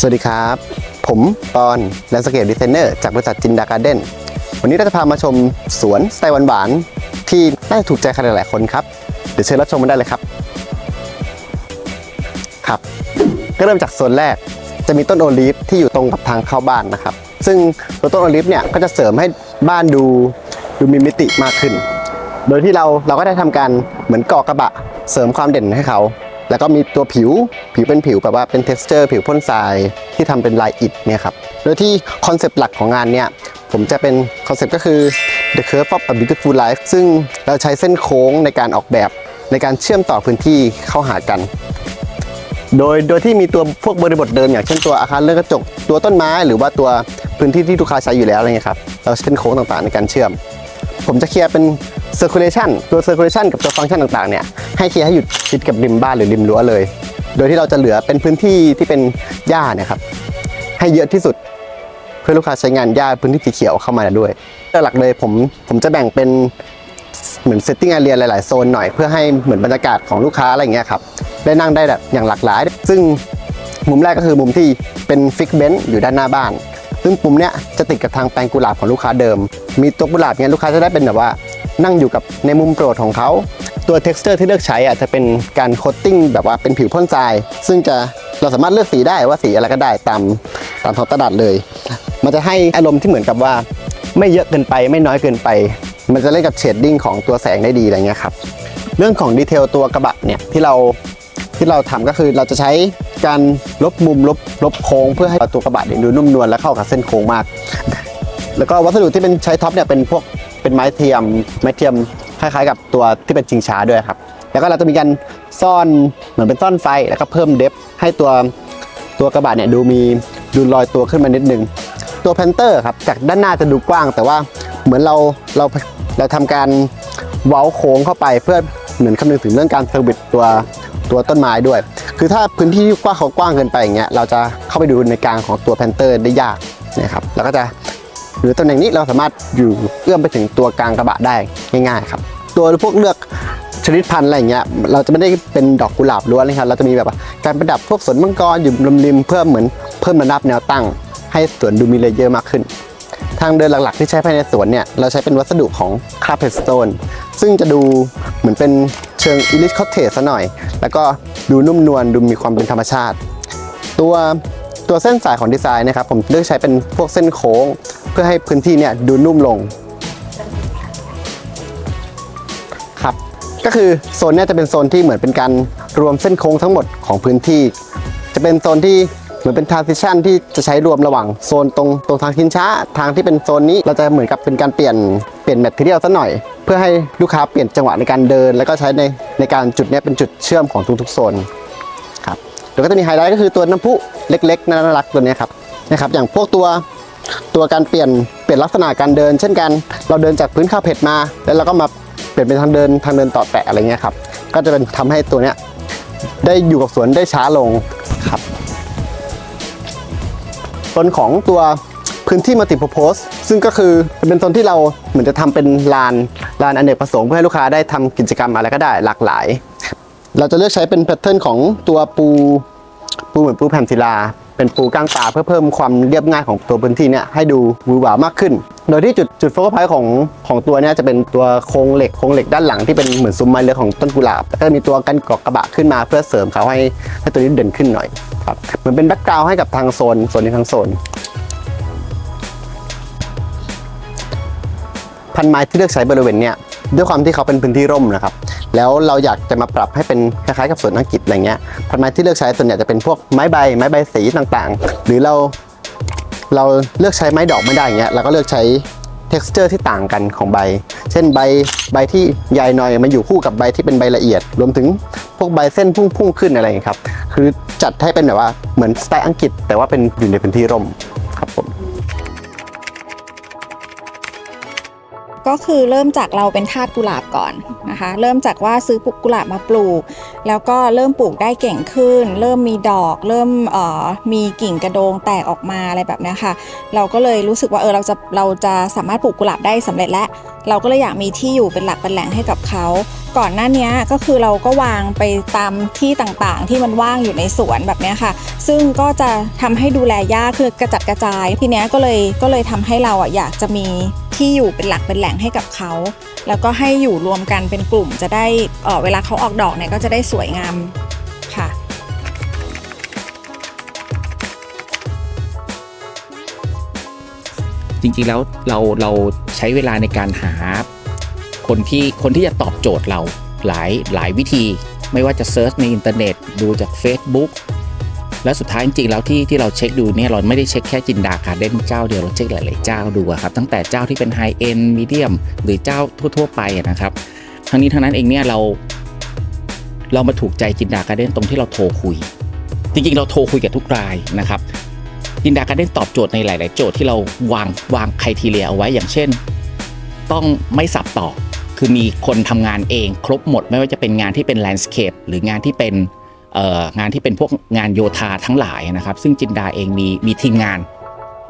สวัสดีครับ ผมปอนแลนสเกตดีไซเนอร์จากบริษัทจินดาการ์เด้นวันนี้เราจะพามาชมสวนสไตล์หวานๆที่น่าจะถูกใจใครหลายๆคนครับ เดี๋ยวเชิญรับชมมันได้เลยครับ ครับ ก็เริ่มจากโซนแรกจะมีต้นโอลีฟที่อยู่ตรงกับทางเข้าบ้านนะครับ ซึ่งตัวต้นโอลีฟเนี่ยก็จะเสริมให้บ้านดูดูมีมิติมากขึ้น โดยที่เราเราก็ได้ทำการเหมือนก่อกระบะ เสริมความเด่นให้เขา แล้วก็มีตัวผิวผิวเป็นผิวแบบว่าเป็น t e x t อร์ผิวพ่นทรายที่ทำเป็นลายอิฐเนี่ยครับโดยที่คอนเซปต์หลักของงานเนี่ยผมจะเป็นคอนเซปต์ก็คือ the curve of a beautiful life ซึ่งเราใช้เส้นโค้งในการออกแบบในการเชื่อมต่อพื้นที่เข้าหากัน โดยโดยที่มีตัวพวกบริบทเดิมอย่างเช่นตัวอาคารเรื่อนกระจกตัวต้นไม้ หรือว่าตัวพื้นที่ที่ลูกค้าใช้อยู่แล้วอะไรเงี้ยครับเราใช้เป็นโค้งต่างๆในการเชื่อม ผมจะเคลียร์เป็น circulation ตัว circulation กับตัวฟังก์ชันต่างๆเนี่ยให้เคลียร์ให้หยุดชิดกับริมบ้านหรือริมรั้วเลย โดยที่เราจะเหลือเป็นพื้นที่ที่เป็นหญ้าเนี่ยครับให้เยอะที่สุดเพื่อลูกค้าใช้งานหญ้าพื้นที่สีเขียวเข้ามาด้วยหลักเลยผมผมจะแบ่งเป็นเหมือน setting area หลาย ๆ โซนหน่อยเพื่อให้เหมือนบรรยากาศของลูกค้าอะไรอย่างเงี้ยครับได้นั่งได้แบบอย่างหลากหลาย ซึ่งมุมแรกก็คือมุมที่เป็นฟิกเบน c ์อยู่ด้านหน้าบ้าน ซึ่งปุ่มเนี้ยจะติดกับทางแปลงกุหลาบของลูกค้าเดิม มีตัวกุหลาบเนี้ยลูกค้าจะได้เป็นแบบว่า นั่งอยู่กับในมุมโปรดของเขา ตัว texture ที่เลือกใช้อะจะเป็นการโคตติ้งแบบว่าเป็นผิวพ่นทราย ซึ่งจะเราสามารถเลือกสีได้ว่าสีอะไรก็ได้ตามตามท้องตลาดเลย มันจะให้อารมณ์ที่เหมือนกับว่า ไม่เยอะเกินไปไม่น้อยเกินไป มันจะเล่นกับเชดดิ้งของตัวแสงได้ดีอะไรเงี้ยครับเรื่องของดีเทลตัวกระบะเนี่ยที่เรา ที่เราทำก็คือเราจะใช้การลบมุมลบลบโค้งเพื่อให้ตัวกระบะดูนุ่มนวลและเข้ากับเส้นโค้งมาก แล้วก็วัสดุที่เป็นใช้ท็อปเนี่ยเป็นพวกเป็นไม้เทียมไม้เทียมคล้ายๆ กับตัวที่เป็นชิงช้าด้วยครับแล้วก็เราจะมีการซ่อนเหมือนเป็นซ่อนไฟแล้วก็เพิ่มเดฟให้ตัวตัวกระบะเนี่ยดูมีดูลอยตัวขึ้นมานิดนึงตัวแพนเตอร์ครับจากด้านหน้าจะดูกว้าง แต่ว่าเหมือนเราเราเราทำการเว้าโค้งเข้าไปเพื่อเหมือนคำนึงถึงเรื่องการเซอร์วิสตัว ตัวต้นไม้ด้วย คือถ้าพื้นที่กว้างเขากว้างเกินไปอย่างเงี้ยเราจะเข้าไปดูในกลางของตัวแพนเตอร์ได้ยากนะครับแล้วก็จะหรือตำแหน่งนี้เราสามารถอยู่เอื้อมไปถึงตัวกลางกระบะได้ง่ายๆครับ ตัวพวกเลือกชนิดพันธุ์อะไรอย่างเงี้ยเราจะไม่ได้เป็นดอกกุหลาบล้วนนะครับเราจะมีแบบการประดับพวกสนมังกรอยู่ริมๆเพื่อเหมือนเพิ่มระดับแนวตั้ง ให้สวนดูมีเลเยอร์มากขึ้น ทางเดินหลักๆที่ใช้ภายในสวนเนี่ยเราใช้เป็นวัสดุของคาร์เพสโตนซึ่งจะดูเหมือนเป็น ชิงอิลิชคอตเทสซะหน่อย แล้วก็ดูนุ่มนวลดูมีความเป็นธรรมชาติ ตัวตัวเส้นสายของดีไซน์นะครับผมเลือกใช้เป็นพวกเส้นโค้ง เพื่อให้พื้นที่เนี่ยดูนุ่มลงครับก็คือโซนเนี้จะเป็นโซนที่เหมือนเป็นการรวมเส้นโค้งทั้งหมดของพื้นที่ จะเป็นโซนที่ มือนเป็น transition ที่จะใช้รวมระหว่างโซนตรงตรงทางชินช้า ทางที่เป็นโซนนี้เราจะเหมือนกับเป็นการเปลี่ยนเปลี่ยนแมทเทียลซะหน่อย เพื่อให้ลูกค้าเปลี่ยนจังหวะในการเดิน แล้วก็ใช้ในในการจุดนี้เป็นจุดเชื่อมของทุกๆโซนครับแล้วก็จะมีไฮไลท์ก็คือตัวน้ำพุเล็กๆน่ารักตัวนี้ครับนะครับอย่างพวกตัวตัวการเปลี่ยนเปลี่ยนลักษณะการเดิน เช่นกัน เราเดินจากพื้นคาวเพดมา แล้วเราก็มาเปลี่ยนเป็นทางเดินทางเดินต่อแตะอะไรเงี้ยครับก็จะเป็นทำให้ตัวเนี้ยได้อยู่กับสวนได้ช้าลง โซนของตัวพื้นที่มัลติ p u r p o s e ซึ่งก็คือเป็นโซนที่เราเหมือนจะทำเป็นลานลานอเนกประสงค์เพื่อให้ลูกค้าได้ทำกิจกรรมอะไรก็ได้หลากหลาย เราจะเลือกใช้เป็นแพทเทิร์นของตัวปูปูเหมือนปูแผ่นศิลา เป็นปูก้างปลาเพื่อเพิ่มความเรียบง่ายของตัวพื้นที่เนี่ยให้ดูหวือหวามากขึ้น โดยที่จุดจุดโฟกัสพอยของของตัวเนี้ยจะเป็นตัวโครงเหล็กโครงเหล็กด้านหลังที่เป็นเหมือนซุ้มไม้เลื้อยของต้นกุหลาบแล้วก็มีตัวกันกรอกกระบะขึ้นมาเพื่อเสริมเขาให้ให้ตัวนี้เด่นขึ้นหน่อยครับเหมือนเป็นแบ็กกราวให้กับทางโซนโซนนี้ทั้งโซน พันไม้ที่เลือกใช้บริเวณเนี้ยด้วยความที่เขาเป็นพื้นที่ร่มนะครับ แล้วเราอยากจะมาปรับให้เป็นคล้ายๆกับสวนอังกฤษอะไรเงี้ยพันไม้ที่เลือกใช้ส่วนใหญ่จะเป็นพวกไม้ใบไม้ใบสีต่างๆ หรือเรา เราเลือกใช้ไม้ดอกไม่ได้อย่างเงี้ยเราก็เลือกใช้ texture ที่ต่างกันของใบ เช่นใบใบที่ใหญ่หน่อยมาอยู่คู่กับใบที่เป็นใบละเอียด รวมถึงพวกใบเส้นพุ่งๆขึ้นอะไรอย่างเงี้ยครับ คือจัดให้เป็นแบบว่าเหมือนสไตล์อังกฤษ แต่ว่าเป็นอยู่ในพื้นที่ร่ม ก็คือเริ่มจากเราเป็นทาสกุหลาบก่อนนะคะ เริ่มจากว่าซื้อปลูกกุหลาบมาปลูก แล้วก็เริ่มปลูกได้เก่งขึ้น เริ่มมีดอก เริ่มเอ่อมีกิ่งกระโดงแตกออกมาอะไรแบบนี้ค่ะ เราก็เลยรู้สึกว่าเออเราจะเราจะสามารถปลูกกุหลาบได้สำเร็จแล้วเราก็เลยอยากมีที่อยู่เป็นหลักเป็นแหล่งให้กับเขาก่อนหน้านี้ก็คือเราก็วางไปตามที่ต่างๆ ที่มันว่างอยู่ในสวนแบบนี้ค่ะ ซึ่งก็จะทำให้ดูแลยากคือกระจัดกระจาย ทีเนี้ยก็เลยก็เลยทำให้เราอะอยากจะมี ที่อยู่เป็นหลักเป็นแหล่งให้กับเขา แล้วก็ให้อยู่รวมกันเป็นกลุ่มจะได้เออเวลาเขาออกดอกเนี่ยก็จะได้สวยงามค่ะจริงๆแล้วเราเราใช้เวลาในการหา คนที่คนที่จะตอบโจทย์เราหลายหลายวิธี ไม่ว่าจะเซิร์ชในอินเทอร์เน็ต ดูจาก Facebook แล้วสุดท้ายจริงๆแล้วที่ที่เราเช็คดูเนี่ยเราไม่ได้เช็คแค่จินดาการ์เด้นเจ้าเดียวเราเช็คหลายๆเจ้าดูครับตั้งแต่เจ้าที่เป็นไฮเอ็นมีเดียมหรือเจ้าทั่ว ๆ ไปนะครับทั้งนี้ทั้งนั้นเองเนี่ยเรา เรามาถูกใจจินดาการ์เด้นตรงที่เราโทรคุย จริงๆ เราโทรคุยกับทุกรายนะครับจินดาการ์เด้นตอบโจทย์ในหลาย ๆ โจทย์ที่เราวางวางไครทีเรียเอาไว้อย่างเช่น ต้องไม่สับต่อ คือมีคนทำงานเองครบหมดไม่ว่าจะเป็นงานที่เป็นแลนด์สเคปหรืองานที่เป็น งานที่เป็นพวกงานโยธาทั้งหลายนะครับ ซึ่งจินดาเองมีมีทีมงาน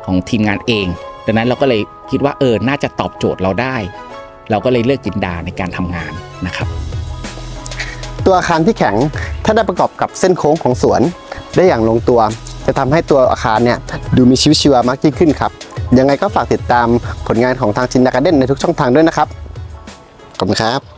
ของทีมงานเอง ดังนั้นเราก็เลยคิดว่าเออน่าจะตอบโจทย์เราได้ เราก็เลยเลือกจินดาในการทำงานนะครับ ตัวอาคารที่แข็งถ้าได้ประกอบกับเส้นโค้งของสวน ได้อย่างลงตัว จะทำให้ตัวอาคารเนี่ยดูมีชีวิตชีวามากยิ่งขึ้นครับยังไงก็ฝากติดตามผลงานของทางจินดาการ์เด้นในทุกช่องทางด้วยนะครับขอบคุณครับ